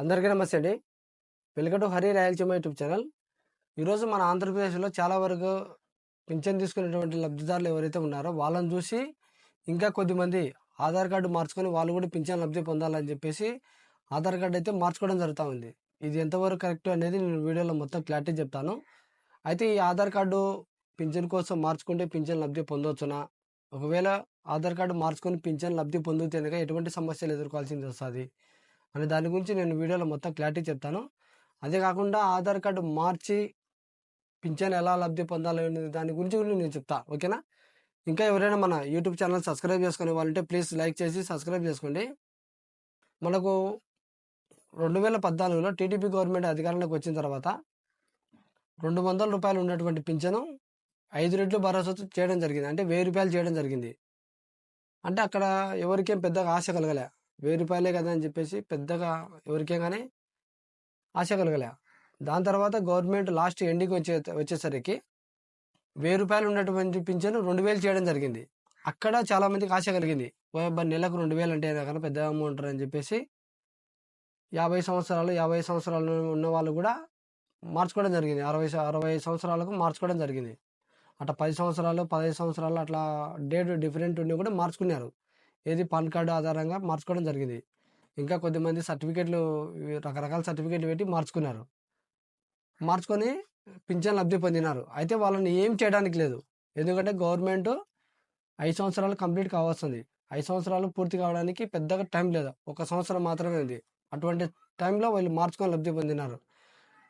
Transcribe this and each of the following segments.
అందరికీ నమస్తే అండి. Welcome to Hari Rayalaseema YouTube channel. ఈరోజు మన ఆంధ్రప్రదేశ్లో చాలా వరకు పింఛన్ తీసుకునేటువంటి లబ్ధిదారులు ఎవరైతే ఉన్నారో వాళ్ళని చూసి ఇంకా కొద్దిమంది ఆధార్ కార్డు మార్చుకొని వాళ్ళు కూడా పింఛన్ లబ్ధి పొందాలని చెప్పేసి ఆధార్ కార్డు అయితే మార్చుకోవడం జరుగుతూ ఉంది. ఇది ఎంతవరకు కరెక్ట్ అనేది నేను వీడియోలో మొత్తం క్లారిటీ చెప్తాను. అయితే ఈ ఆధార్ కార్డు పింఛన్ కోసం మార్చుకుంటే పింఛన్ లబ్ధి పొందవచ్చునా ఒకవేళ ఆధార్ కార్డు మార్చుకొని పింఛన్ లబ్ధి పొందితే కనుక ఎటువంటి సమస్యలు ఎదుర్కోవాల్సింది వస్తుంది? అనే దాని గురించి నేను వీడియోలో మొత్తం క్లారిటీ చెప్తాను. అదే కాకుండా ఆధార్ కార్డు మార్చి పింఛన్ ఎలా లబ్ధి పొందాలి దాని గురించి కూడా నేను చెప్తా ఓకేనా? ఇంకా ఎవరైనా మన యూట్యూబ్ ఛానల్ సబ్స్క్రైబ్ చేసుకునే వాళ్ళంటే ప్లీజ్ లైక్ చేసి సబ్స్క్రైబ్ చేసుకోండి. మనకు రెండు వేల పద్నాలుగులో టీడీపీ గవర్నమెంట్ అధికారంలోకి వచ్చిన తర్వాత రెండు వందల రూపాయలు ఉన్నటువంటి పింఛను ఐదు రెట్లు భరోసా చేయడం జరిగింది. అంటే వెయ్యి రూపాయలు చేయడం జరిగింది. అంటే అక్కడ ఎవరికేం పెద్దగా ఆశ కలగలే. వెయ్యి రూపాయలే కదా అని చెప్పేసి పెద్దగా ఎవరికే కానీ ఆశ కలగలే. దాని తర్వాత గవర్నమెంట్ లాస్ట్ ఎండింగ్ వచ్చే వచ్చేసరికి వెయ్యి రూపాయలు ఉన్నటువంటి పింఛను రెండు వేలు చేయడం జరిగింది. అక్కడ చాలా మందికి ఆశ కలిగింది. ఓ అబ్బా నెలకు రెండు వేలు అంటే కన్నా పెద్ద అమౌంట్ అని చెప్పేసి యాభై సంవత్సరాలు యాభై సంవత్సరాలు ఉన్న వాళ్ళు కూడా మార్చుకోవడం జరిగింది. అరవై అరవై సంవత్సరాలకు మార్చుకోవడం జరిగింది. అట్లా పది సంవత్సరాలు పదహైదు సంవత్సరాలు అట్లా డేట్ డిఫరెంట్ ఉండి కూడా మార్చుకున్నారు. ఏది పాన్ కార్డు ఆధారంగా మార్చుకోవడం జరిగింది. ఇంకా కొద్దిమంది సర్టిఫికేట్లు రకరకాల సర్టిఫికేట్లు పెట్టి మార్చుకున్నారు. మార్చుకొని పింఛన్ లబ్ధి పొందినారు. అయితే వాళ్ళని ఏం చేయడానికి లేదు. ఎందుకంటే గవర్నమెంట్ ఐదు సంవత్సరాలు కంప్లీట్ కావాల్సింది. ఐదు సంవత్సరాలు పూర్తి కావడానికి పెద్దగా టైం లేదు. ఒక సంవత్సరం మాత్రమే ఉంది. అటువంటి టైంలో వాళ్ళు మార్చుకొని లబ్ధి పొందినారు.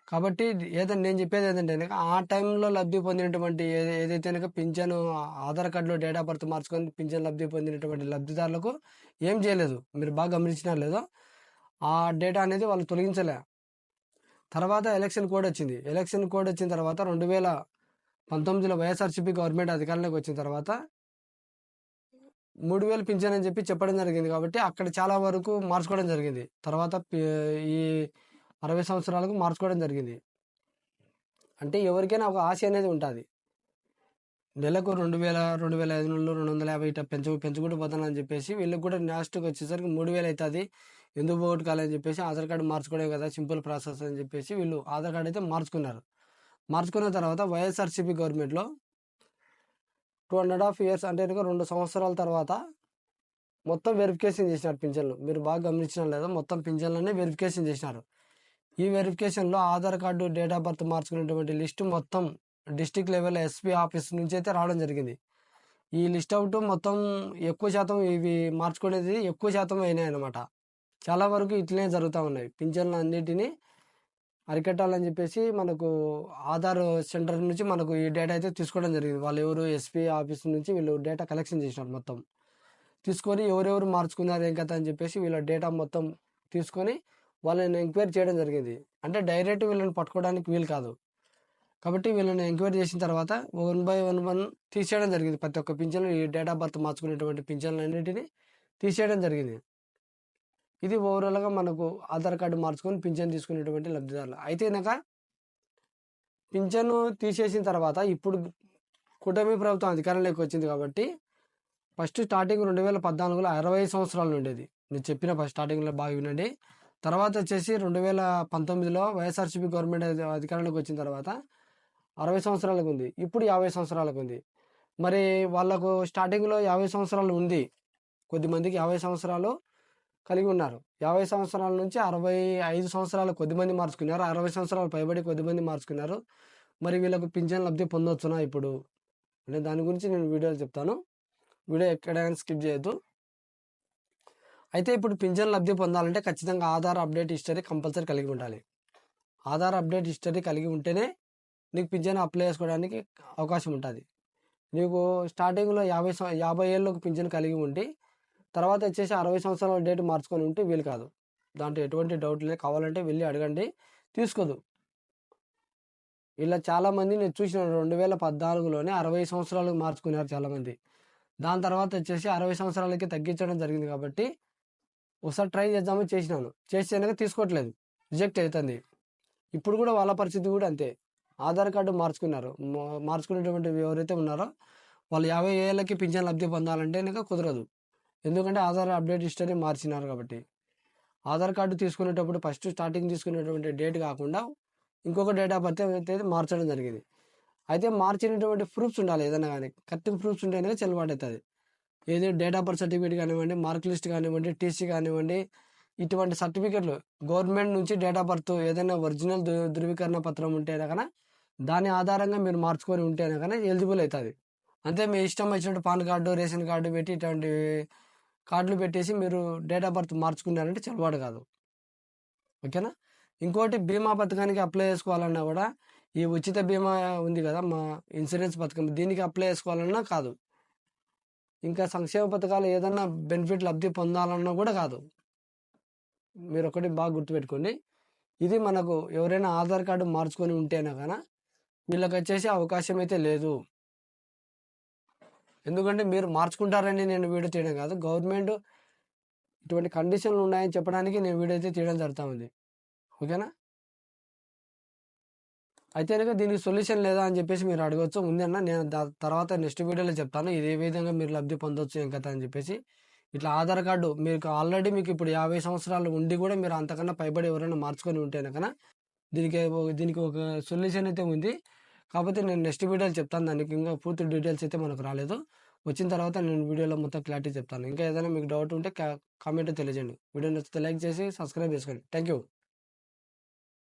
కాబట్టి ఏదంటే నేను చెప్పేది ఏదంటే ఆ టైంలో లబ్ధి పొందినటువంటి ఏదైతే కనుక ఆధార్ కార్డులో డేట్ ఆఫ్ బర్త్ మార్చుకొని పింఛన్ లబ్ధి పొందినటువంటి లబ్ధిదారులకు ఏం చేయలేదు. మీరు బాగా గమనించినా లేదో ఆ డేటా అనేది వాళ్ళు తొలగించలే. తర్వాత ఎలక్షన్ కోడ్ వచ్చింది. ఎలక్షన్ కోడ్ వచ్చిన తర్వాత రెండు వేల పంతొమ్మిదిలో వైఎస్ఆర్సీపీ గవర్నమెంట్ అధికారంలోకి వచ్చిన తర్వాత మూడు వేలు పింఛన్ అని చెప్పి చెప్పడం జరిగింది కాబట్టి అక్కడ చాలా వరకు మార్చుకోవడం జరిగింది. తర్వాత ఈ అరవై సంవత్సరాలకు మార్చుకోవడం జరిగింది. అంటే ఎవరికైనా ఒక ఆశ అనేది ఉంటుంది. నెలకు రెండు వేల రెండు వేల ఐదు వందలు రెండు వందల యాభై ఇట్లా పెంచు పెంచుకుంటూ పోతానని చెప్పేసి వీళ్ళకి కూడా లాస్ట్కి వచ్చేసరికి మూడు వేలు అవుతుంది ఎందుకు పోగొట్టుకోవాలని చెప్పేసి ఆధార్ కార్డు మార్చుకోవడం కదా సింపుల్ ప్రాసెస్ అని చెప్పేసి వీళ్ళు ఆధార్ కార్డు అయితే మార్చుకున్నారు. మార్చుకున్న తర్వాత వైఎస్ఆర్సీపీ గవర్నమెంట్లో టూ అండ్ హాఫ్ ఇయర్స్ అంటే రెండు సంవత్సరాల తర్వాత మొత్తం వెరిఫికేషన్ చేసినారు పింఛన్లు. మీరు బాగా గమనించడం లేదా మొత్తం పింఛన్లన్నీ వెరిఫికేషన్ చేసినారు. ఈ వెరిఫికేషన్లో Aadhaar card date of birth మార్చుకున్నటువంటి list మొత్తం డిస్టిక్ లెవెల్ ఎస్పీ ఆఫీస్ నుంచి అయితే రావడం జరిగింది. ఈ లిస్ట్ అవుట్ మొత్తం ఎక్కువ శాతం ఇవి మార్చుకునేది ఎక్కువ శాతం అయినాయి అనమాట చాలా వరకు ఇట్లనే జరుగుతూ ఉన్నాయి. పింఛన్లు అన్నిటినీ అరికట్టాలని చెప్పేసి మనకు ఆధార్ సెంటర్ నుంచి మనకు ఈ డేటా అయితే తీసుకోవడం జరిగింది. వాళ్ళు ఎవరు ఎస్పీ ఆఫీస్ నుంచి వీళ్ళు డేటా కలెక్షన్ చేసినారు మొత్తం. తీసుకొని ఎవరెవరు మార్చుకున్నారు ఏం కథ అని చెప్పేసి వీళ్ళ డేటా మొత్తం తీసుకొని వాళ్ళని ఎంక్వైరీ చేయడం జరిగింది. అంటే డైరెక్ట్ వీళ్ళని పట్టుకోవడానికి వీలు కాదు. కాబట్టి వీళ్ళని ఎంక్వైరీ చేసిన తర్వాత వన్ బై వన్ వన్ తీసేయడం జరిగింది. ప్రతి ఒక్క పింఛన్లు ఈ డేట్ ఆఫ్ బర్త్ మార్చుకునేటువంటి పింఛన్లు అన్నింటినీ తీసేయడం జరిగింది. ఇది ఓవరాల్గా మనకు ఆధార్ కార్డు మార్చుకొని పింఛన్ తీసుకునేటువంటి లబ్ధిదారులు. అయితే కనుక పింఛను తీసేసిన తర్వాత ఇప్పుడు కూటమి ప్రభుత్వం అధికారంలోకి వచ్చింది కాబట్టి ఫస్ట్ స్టార్టింగ్ రెండు వేల పద్నాలుగులో అరవై సంవత్సరాలు ఉండేది. నేను చెప్పిన ఫస్ట్ స్టార్టింగ్లో బాగా వినండి. తర్వాత వచ్చేసి రెండు వేల పంతొమ్మిదిలో వైఎస్ఆర్సీపీ గవర్నమెంట్ అధికారంలోకి వచ్చిన తర్వాత అరవై సంవత్సరాలకు ఉంది. ఇప్పుడు యాభై సంవత్సరాలకు ఉంది. మరి వాళ్ళకు స్టార్టింగ్లో యాభై సంవత్సరాలు ఉంది. కొద్దిమందికి యాభై సంవత్సరాలు కలిగి ఉన్నారు. యాభై సంవత్సరాల నుంచి అరవై ఐదు సంవత్సరాలు కొద్దిమంది మార్చుకున్నారు. అరవై సంవత్సరాలు పైబడి కొద్దిమంది మార్చుకున్నారు. మరి వీళ్ళకు పింఛన్ లబ్ధి పొందొచ్చునా ఇప్పుడు? అంటే దాని గురించి నేను వీడియోలు చెప్తాను. వీడియో ఎక్కడైనా స్కిప్ చేయొద్దు. అయితే ఇప్పుడు పింఛన్ లబ్ధి పొందాలంటే ఖచ్చితంగా ఆధార్ అప్డేట్ హిస్టరీ కంపల్సరీ కలిగి ఉండాలి. ఆధార్ అప్డేట్ హిస్టరీ కలిగి ఉంటేనే నీకు పింఛన్ అప్లై చేసుకోవడానికి అవకాశం ఉంటుంది. నీకు స్టార్టింగ్లో యాభై యాభై ఏళ్ళకు పింఛన్ కలిగి ఉండి తర్వాత వచ్చేసి అరవై సంవత్సరాల డేట్ మార్చుకొని ఉంటే వీలు కాదు. దాంట్లో ఎటువంటి డౌట్ లేదు. కావాలంటే వెళ్ళి అడగండి. తీసుకోదు. ఇలా చాలామంది నేను చూసిన రెండు వేల పద్నాలుగులోనే అరవై సంవత్సరాలకు మార్చుకున్నారు చాలామంది. దాని తర్వాత వచ్చేసి అరవై సంవత్సరాలకి తగ్గించడం జరిగింది కాబట్టి ఒకసారి ట్రై చేద్దామని చేసినాను. చేసాక తీసుకోవట్లేదు. రిజెక్ట్ అవుతుంది. ఇప్పుడు కూడా వాళ్ళ పరిస్థితి కూడా అంతే. ఆధార్ కార్డు మార్చుకున్నారు. మార్చుకునేటువంటి ఎవరైతే ఉన్నారో వాళ్ళు యాభై ఏళ్ళకి పింఛన్ లబ్ధి పొందాలంటే ఇంకా కుదరదు. ఎందుకంటే ఆధార్ అప్డేట్ హిస్టరీ మార్చినారు కాబట్టి. ఆధార్ కార్డు తీసుకునేటప్పుడు ఫస్ట్ స్టార్టింగ్ తీసుకునేటువంటి డేట్ కాకుండా ఇంకొక డేట్ ఆఫ్ బర్త్ అయితే మార్చడం జరిగింది. అయితే మార్చినటువంటి ప్రూఫ్స్ ఉండాలి ఏదైనా కానీ. కరెక్ట్ ప్రూఫ్స్ ఉంటేనే చెల్లుబాటు అవుతుంది. ఏదో డేట్ ఆఫ్ బర్త్ సర్టిఫికేట్ కానివ్వండి మార్క్ లిస్ట్ కానివ్వండి టీసీ కానివ్వండి ఇటువంటి సర్టిఫికెట్లు గవర్నమెంట్ నుంచి డేట్ ఆఫ్ బర్త్ ఏదైనా ఒరిజినల్ ధృవీకరణ పత్రం ఉంటేనే కన్నా దాని ఆధారంగా మీరు మార్చుకొని ఉంటేనే కానీ ఎలిజిబుల్ అవుతుంది అంతే మీ ఇష్టం వచ్చినట్టు పాన్ కార్డు రేషన్ కార్డు పెట్టి ఇటువంటి కార్డులు పెట్టేసి మీరు డేట్ ఆఫ్ బర్త్ మార్చుకున్నారంటే చెలవాడు కాదు. ఓకేనా? ఇంకోటి బీమా పథకానికి అప్లై చేసుకోవాలన్నా కూడా ఈ ఉచిత బీమా ఉంది కదా మా ఇన్సూరెన్స్ పథకం దీనికి అప్లై చేసుకోవాలన్నా కాదు. ఇంకా సంక్షేమ పథకాలు ఏదన్నా బెనిఫిట్ లబ్ధి పొందాలన్నా కూడా కాదు. మీరు ఒకటి బాగా గుర్తుపెట్టుకోండి. ఇది మనకు ఎవరైనా ఆధార్ కార్డు మార్చుకొని ఉంటేనే కానీ వీళ్ళకి వచ్చేసి అవకాశం అయితే లేదు. ఎందుకంటే మీరు మార్చుకుంటారని నేను వీడియో తీయడం కాదు. గవర్నమెంట్ ఇటువంటి కండిషన్లు ఉన్నాయని చెప్పడానికి నేను వీడియో అయితే తీయడం జరుగుతూ ఉంది. ఓకేనా? అయితే కనుక దీనికి సొల్యూషన్ లేదా అని చెప్పేసి మీరు అడగవచ్చు ఉందన్న నేను తర్వాత నెక్స్ట్ వీడియోలో చెప్తాను. ఇది ఏ విధంగా మీరు లబ్ధి పొందొచ్చు ఏం కథ అని చెప్పేసి. ఇట్లా ఆధార్ కార్డు మీకు ఆల్రెడీ మీకు ఇప్పుడు యాభై సంవత్సరాలు ఉండి కూడా మీరు అంతకన్నా పైబడి ఎవరైనా మార్చుకొని ఉంటే కనుక దీనికి దీనికి ఒక సొల్యూషన్ అయితే ఉంది. కాకపోతే నేను నెక్స్ట్ వీడియోలో చెప్తాను. దానికి ఇంకా పూర్తి డీటెయిల్స్ అయితే మనకు రాలేదు. వచ్చిన తర్వాత నేను వీడియోలో మొత్తం క్లారిటీ చెప్తాను. ఇంకా ఏదైనా మీకు డౌట్ ఉంటే కామెంట్ తెలియజేయండి. వీడియో నచ్చితే లైక్ చేసి సబ్స్క్రైబ్ చేసుకోండి. Thank you